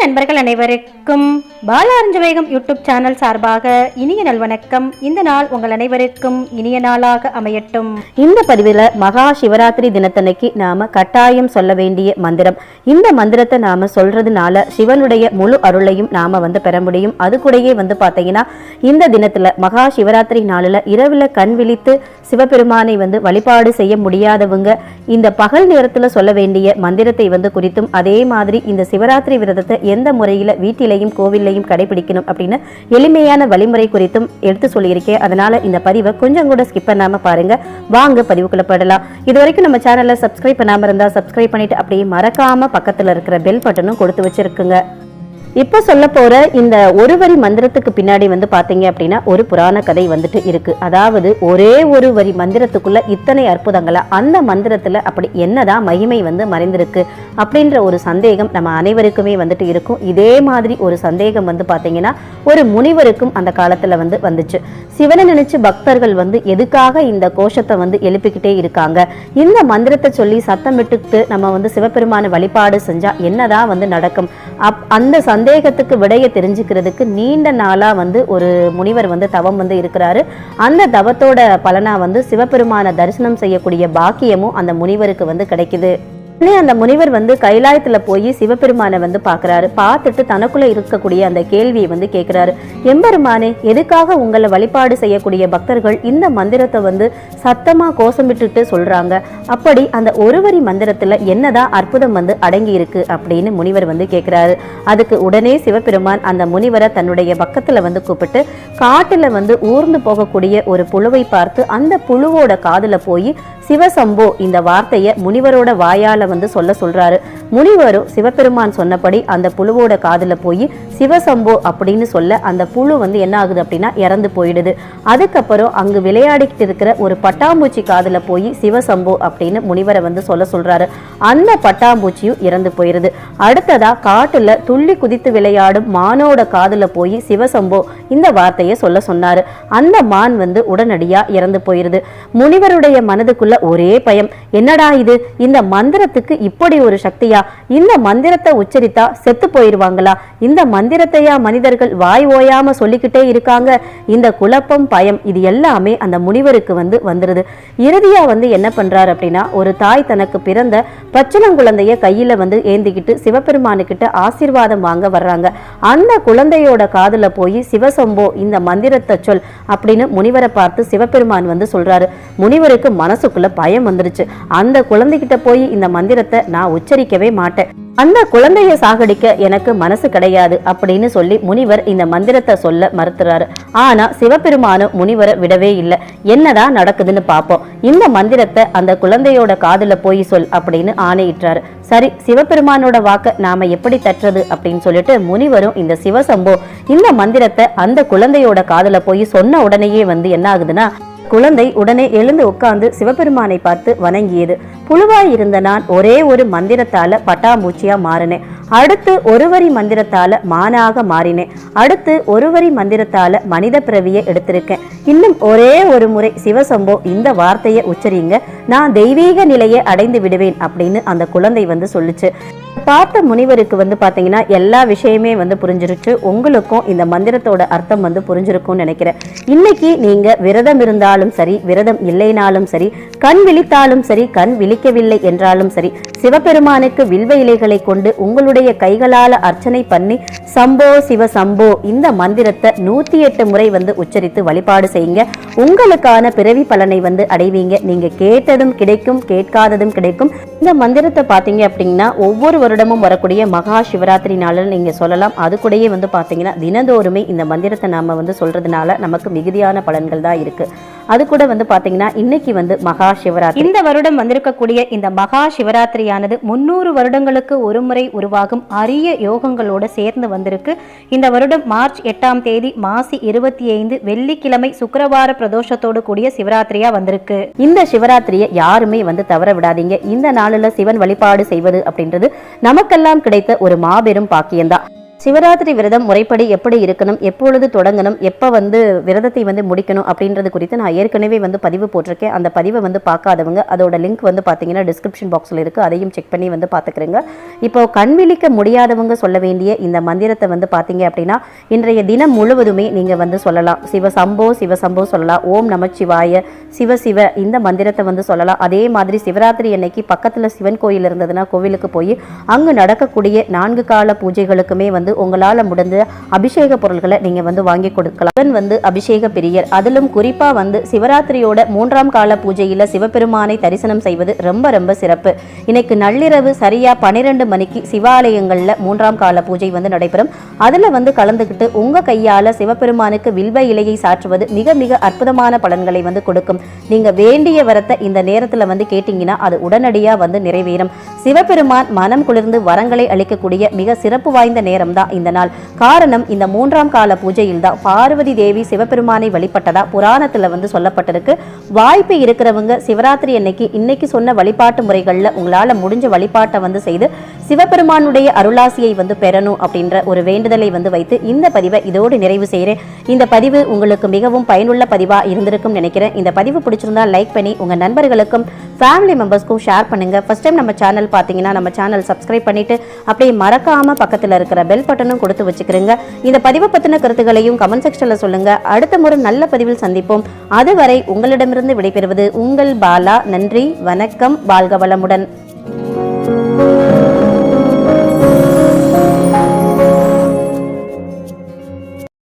நண்பர்கள் அனைவருக்கும் பாலாரஞ்சவேகம் YouTube channel சார்பாக இனிய நல்வணக்கம் இந்த நாள் உங்கள் அனைவருக்கும் இனிய நாளாக அமையட்டும். இந்த பதிவில் மகா சிவராத்திரி தினத்தன்னைக்கு நாம கட்டாயம் சொல்ல வேண்டிய மந்திரம். இந்த மந்திரத்தை நாம சொல்றதுனால சிவனுடைய முழு அருளையும் நாம வந்து பெற முடியும். அது கூடயே வந்து பார்த்தீங்கன்னா இந்த தினத்துல மகா சிவராத்திரி நாளில் இரவுல கண் விழித்து சிவபெருமானை வந்து வழிபாடு செய்ய முடியாதவங்க இந்த பகல் நேரத்தில் சொல்ல வேண்டிய மந்திரத்தை வந்து குறித்தும் அதே மாதிரி இந்த சிவராத்திரி விரதத்தை எந்த முறையில் வீட்டிலையும் விதிகளையும் கடைபிடிக்கணும் அப்படின்னு எளிமையான வழிமுறை குறித்தும் எடுத்து சொல்லியிருக்கேன். அதனால இந்த பதிவை கொஞ்சம் கூட ஸ்கிப் பண்ணாம பாருங்க. வாங்க பதிவுக்குள்ள படலாம் இது வரைக்கும் நம்ம சேனலை சப்ஸ்கிரைப் பண்ணாம இருந்தா சப்ஸ்கிரைப் பண்ணிட்டு அப்படியே மறக்காம பக்கத்துல இருக்கிற பெல் பட்டனும் கொடுத்து வச்சிருக்குங்க. இப்போ சொல்ல போற இந்த ஒரு வரி மந்திரத்துக்கு பின்னாடி வந்து பார்த்தீங்க அப்படின்னா ஒரு புராண கதை வந்துட்டு இருக்கு. அதாவது ஒரே ஒரு வரி மந்திரத்துக்குள்ள இத்தனை அற்புதங்களை? அந்த மந்திரத்துல அப்படி என்னதான் மகிமை வந்து மறைந்திருக்கு அப்படின்ற ஒரு சந்தேகம் நம்ம அனைவருக்குமே வந்துட்டு இருக்கும். இதே மாதிரி ஒரு சந்தேகம் வந்து பாத்தீங்கன்னா ஒரு முனிவருக்கும் அந்த காலத்துல வந்து வந்துச்சு. சிவனை நினைச்சு பக்தர்கள் வந்து எதுக்காக இந்த கோஷத்தை வந்து எழுப்பிக்கிட்டே இருக்காங்க? இந்த மந்திரத்தை சொல்லி சத்தமிட்டுட்டு நம்ம வந்து சிவபெருமான வழிபாடு செஞ்சா என்னதான் வந்து நடக்கும்? அப் அந்த சந்தேகத்துக்கு விடையை தெரிஞ்சுக்கிறதுக்கு நீண்ட நாளா வந்து ஒரு முனிவர் வந்து தவம் வந்து இருக்கிறாரு. அந்த தவத்தோட பலனா வந்து சிவபெருமான தரிசனம் செய்யக்கூடிய பாக்கியமும் அந்த முனிவருக்கு வந்து கிடைக்குது. உடனே அந்த முனிவர் வந்து கைலாயத்துல போய் சிவபெருமானை வந்து பாக்குறாரு பார்த்துட்டு தனக்குள்ள இருக்கக்கூடிய அந்த கேள்வியை வந்து கேட்கிறாரு எம்பெருமானே எதுக்காக உங்களை வழிபாடு செய்யக்கூடிய பக்தர்கள் இந்த மந்திரத்தை வந்து சத்தமா கோஷமிட்டுட்டு சொல்றாங்க? அப்படி அந்த ஒருவரி மந்திரத்துல என்னதான் அற்புதம் வந்து அடங்கி இருக்கு? அப்படின்னு முனிவர் வந்து கேட்கிறாரு அதுக்கு உடனே சிவபெருமான் அந்த முனிவரை தன்னுடைய பக்கத்துல வந்து கூப்பிட்டு காட்டுல வந்து ஊர்ந்து போகக்கூடிய ஒரு புழுவை பார்த்து அந்த புழுவோட காதுல போய் சிவசம்போ இந்த வார்த்தையை முனிவரோட வாயால வந்து சொல்ல சொல்றாரு. முனிவரும் சிவபெருமான் சொன்னபடி அந்த புழுவோட காதுல போய் சிவசம்போ அப்படின்னு சொல்ல அந்த புழு வந்து என்ன ஆகுது அப்படின்னா இறந்து போயிடுது. அதுக்கப்புறம் அங்கு விளையாடிக்கிட்டு இருக்கிற ஒரு பட்டாம்பூச்சி காதுல போய் சிவசம்போ அப்படின்னு முனிவரை வந்து சொல்ல சொல்றாரு. அந்த பட்டாம்பூச்சியும் இறந்து போயிருது. அடுத்ததா காட்டுல துள்ளி குதித்து விளையாடும் மானோட காதுல போய் சிவசம்போ இந்த வார்த்தையை சொல்ல சொன்னாரு. அந்த மான் வந்து உடனடியா இறந்து போயிடுது முனிவருடைய மனதுக்குள்ள ஒரே பயம். என்னடா இது? இந்த மந்திரத்துக்கு இப்படி ஒரு சக்தியா? இந்த மந்திரத்தை உச்சரித்தா செத்து போயிருவாங்களா இந்த மந்திரத்தையா மனிதர்கள் வாய் ஓயாம சொல்லிக்கிட்டே இருக்காங்க? இந்த குழப்பம் பயம் இது எல்லாமே அந்த முனிவருக்கு வந்து வந்துருது. இறுதியா வந்து என்ன பண்றாரு அப்படின்னா ஒரு தாய் தனக்கு பிறந்த பச்சிளங்குழந்தைய கையில வந்து ஏந்திக்கிட்டு சிவபெருமானுக்கிட்ட ஆசீர்வாதம் வாங்க வர்றாங்க. அந்த குழந்தையோட காதுல போய் சிவசம்போ இந்த மந்திரத்தை சொல் அப்படின்னு முனிவரை பார்த்து சிவபெருமான் வந்து சொல்றாரு. முனிவருக்கு மனசுக்குள்ள பயம் வந்துருச்சு. அந்த குழந்தைகிட்ட போய் இந்த மந்திரத்தை நான் உச்சரிக்கவே மாட்டேன். அந்த குழந்தைய சாகடிக்க எனக்கு மனசு கிடையாது அப்படின்னு சொல்லி முனிவர் இந்த மந்திரத்தை சொல்ல மறுத்துறாரு. ஆனா சிவபெருமானும் முனிவரை விடவே இல்லை. என்னதான் நடக்குதுன்னு பார்ப்போம். இந்த மந்திரத்தை அந்த குழந்தையோட காதுல போய் சொல் அப்படின்னு ஆணையிட்டாரு. சரி சிவபெருமானோட வாக்க நாம எப்படி தட்டுறது அப்படின்னு சொல்லிட்டு முனிவரும் இந்த சிவசம்போ இந்த மந்திரத்தை அந்த குழந்தையோட காதுல போய் சொன்ன உடனேயே வந்து என்ன ஆகுதுன்னா குழந்தை உடனே எழுந்து உட்கார்ந்து சிவபெருமானை பார்த்து வணங்கியது. புழுவாய் இருந்த நான் ஒரே ஒரு மந்திரத்தால பட்டாம்பூச்சியா மாறினேன். அடுத்து ஒரு வரி மந்திரத்தால மானாக மாறினேன். அடுத்து ஒரு வரி மந்திரத்தால மனித பிறவியை எடுத்திருக்கேன். இன்னும் ஒரே ஒரு முறை சிவசம்போ இந்த வார்த்தையை உச்சரிங்க நான் தெய்வீக நிலையை அடைந்து விடுவேன் அப்படின்னு அந்த குழந்தை வந்து சொல்லுச்சு. பார்த்த முனிவருக்கு வந்து பார்த்தீங்கன்னா எல்லா விஷயமே வந்து புரிஞ்சிருச்சு. உங்களுக்கும் இந்த மந்திரத்தோட அர்த்தம் வந்து புரிஞ்சிருக்கும்னு நினைக்கிறேன். இன்னைக்கு நீங்க விரதம் இருந்தாலும் சரி விரதம் இல்லைனாலும் சரி கண் விழித்தாலும் சரி கண் விழிக்கவில்லை என்றாலும் சரி சிவபெருமானுக்கு வில்வ இலைகளை கொண்டு உங்களுடைய கைகளால அர்ச்சனை பண்ணி சம்போ சிவ சம்போ இந்த மந்திரத்தை நூத்தி எட்டு முறை வந்து உச்சரித்து வழிபாடு செய்யுங்க. உங்களுக்கான பிறவி பலனை வந்து அடைவீங்க. நீங்க கேட்டதும் கிடைக்கும் கேட்காததும் கிடைக்கும். இந்த மந்திரத்தை பார்த்தீங்க அப்படின்னா ஒவ்வொரு வருடமும் வரக்கூடிய மகா சிவராத்திரி நாளில் நீங்க சொல்லலாம். அது கூடயே வந்து பாத்தீங்கன்னா தினந்தோறுமே இந்த மந்திரத்தை நாம வந்து சொல்றதுனால நமக்கு மிகுதியான பலன்கள் தான் இருக்கு. அது கூட வந்து பாத்தீங்கன்னா இன்னைக்கு வந்து மகா சிவராத்திரி. இந்த வருடம் வந்திருக்கக்கூடிய இந்த மகா சிவராத்திரியானது முன்னூறு வருடங்களுக்கு ஒரு முறை உருவாகும் அரிய யோகங்களோட சேர்ந்து வந்திருக்கு. இந்த வருடம் மார்ச் எட்டாம் தேதி மாசி இருபத்தி ஐந்து வெள்ளிக்கிழமை சுக்கிரவார பிரதோஷத்தோடு கூடிய சிவராத்திரியா வந்திருக்கு. இந்த சிவராத்திரியை யாருமே வந்து தவற விடாதீங்க. இந்த நாளில் சிவன் வழிபாடு செய்வது அப்படின்றது நமக்கெல்லாம் கிடைத்த ஒரு மாபெரும் பாக்கியம்தான். சிவராத்திரி விரதம் முறைப்படி எப்படி இருக்கணும் எப்பொழுது தொடங்கணும் எப்போ வந்து விரதத்தை வந்து முடிக்கணும் அப்படின்றது குறித்து நான் ஏற்கனவே வந்து பதிவு போட்டிருக்கேன். அந்த பதிவை வந்து பார்க்காதவங்க அதோட லிங்க் வந்து பார்த்தீங்கன்னா டிஸ்கிரிப்ஷன் பாக்ஸில் இருக்குது அதையும் செக் பண்ணி வந்து பார்த்துக்கிறேங்க. இப்போ கண் விழிக்க முடியாதவங்க சொல்ல வேண்டிய இந்த மந்திரத்தை வந்து பார்த்தீங்க அப்படின்னா இன்றைய தினம் முழுவதுமே நீங்கள் வந்து சொல்லலாம். சிவசம்போ சிவசம்போ சொல்லலாம். ஓம் நமச்சிவாய சிவ சிவ இந்த மந்திரத்தை வந்து சொல்லலாம். அதே மாதிரி சிவராத்திரி அன்னைக்கு பக்கத்தில் சிவன் கோயில் இருந்ததுன்னா கோவிலுக்கு போய் அங்கு நடக்கக்கூடிய நான்கு கால பூஜைகளுக்குமே வந்து வந்து உங்களால் முடிந்த அபிஷேக பொருள்களை நீங்கள் வந்து வாங்கி கொடுக்கலாம். சிவன் வந்து அபிஷேக பிரியர். அதிலும் குறிப்பாக வந்து சிவராத்திரியோட மூன்றாம் கால பூஜையில் சிவபெருமானை தரிசனம் செய்வது ரொம்ப ரொம்ப சிறப்பு. இன்னைக்கு நள்ளிரவு சரியாக பன்னிரெண்டு மணிக்கு சிவாலயங்களில் மூன்றாம் கால பூஜை வந்து நடைபெறும். அதில் வந்து கலந்துக்கிட்டு உங்கள் கையால் சிவபெருமானுக்கு வில்வ இலையை சாற்றுவது மிக மிக அற்புதமான பலன்களை வந்து கொடுக்கும். நீங்கள் வேண்டிய வரத்தை இந்த நேரத்தில் வந்து கேட்டிங்கன்னா அது உடனடியாக வந்து நிறைவேறும். சிவபெருமான் மனம் குளிர்ந்து வரங்களை அளிக்கக்கூடிய மிக சிறப்பு வாய்ந்த நேரம் தான் இந்த நாள்? காரணம் இந்த மூன்றாம் கால பூஜையில் தான் பார்வதி தேவி சிவபெருமானை வழிபட்டதா புராணத்தில் வந்து சொல்லப்பட்டிருக்கு. வாய்ப்பு இருக்கிறவங்க சிவராத்திரி அன்னைக்கு இன்னைக்கு சொன்ன வழிபாட்டு முறைகளில் உங்களால் முடிஞ்ச வழிபாட்டை வந்து செய்து சிவபெருமானுடைய அருளாசியை வந்து பெறணும் அப்படின்ற ஒரு வேண்டுதலை வந்து வைத்து இந்த பதிவை இதோடு நிறைவு செய்கிறேன். இந்த பதிவு உங்களுக்கு மிகவும் பயனுள்ள பதிவாக இருந்திருக்கும் நினைக்கிறேன். இந்த பதிவு பிடிச்சிருந்தா லைக் பண்ணி உங்கள் நண்பர்களுக்கும் ஃபேமிலி மெம்பர்ஸ்க்கும் ஷேர் பண்ணுங்க. ஃபர்ஸ்ட் டைம் நம்ம சேனல் பார்த்தீங்கன்னா நம்ம சேனல் சப்ஸ்கிரைப் பண்ணிவிட்டு அப்படியே மறக்காமல் பக்கத்தில் இருக்கிற பெல் பட்டனும் கொடுத்து வச்சுக்கிறீங்க இந்த பதிவை பற்றின கருத்துக்களையும் கமெண்ட் செக்ஷனில் சொல்லுங்க. அடுத்த முறை நல்ல பதிவில் சந்திப்போம். அதுவரை உங்களிடமிருந்து விடைபெறுவது உங்கள் பாலா. நன்றி வணக்கம் வாழ்க வளமுடன்.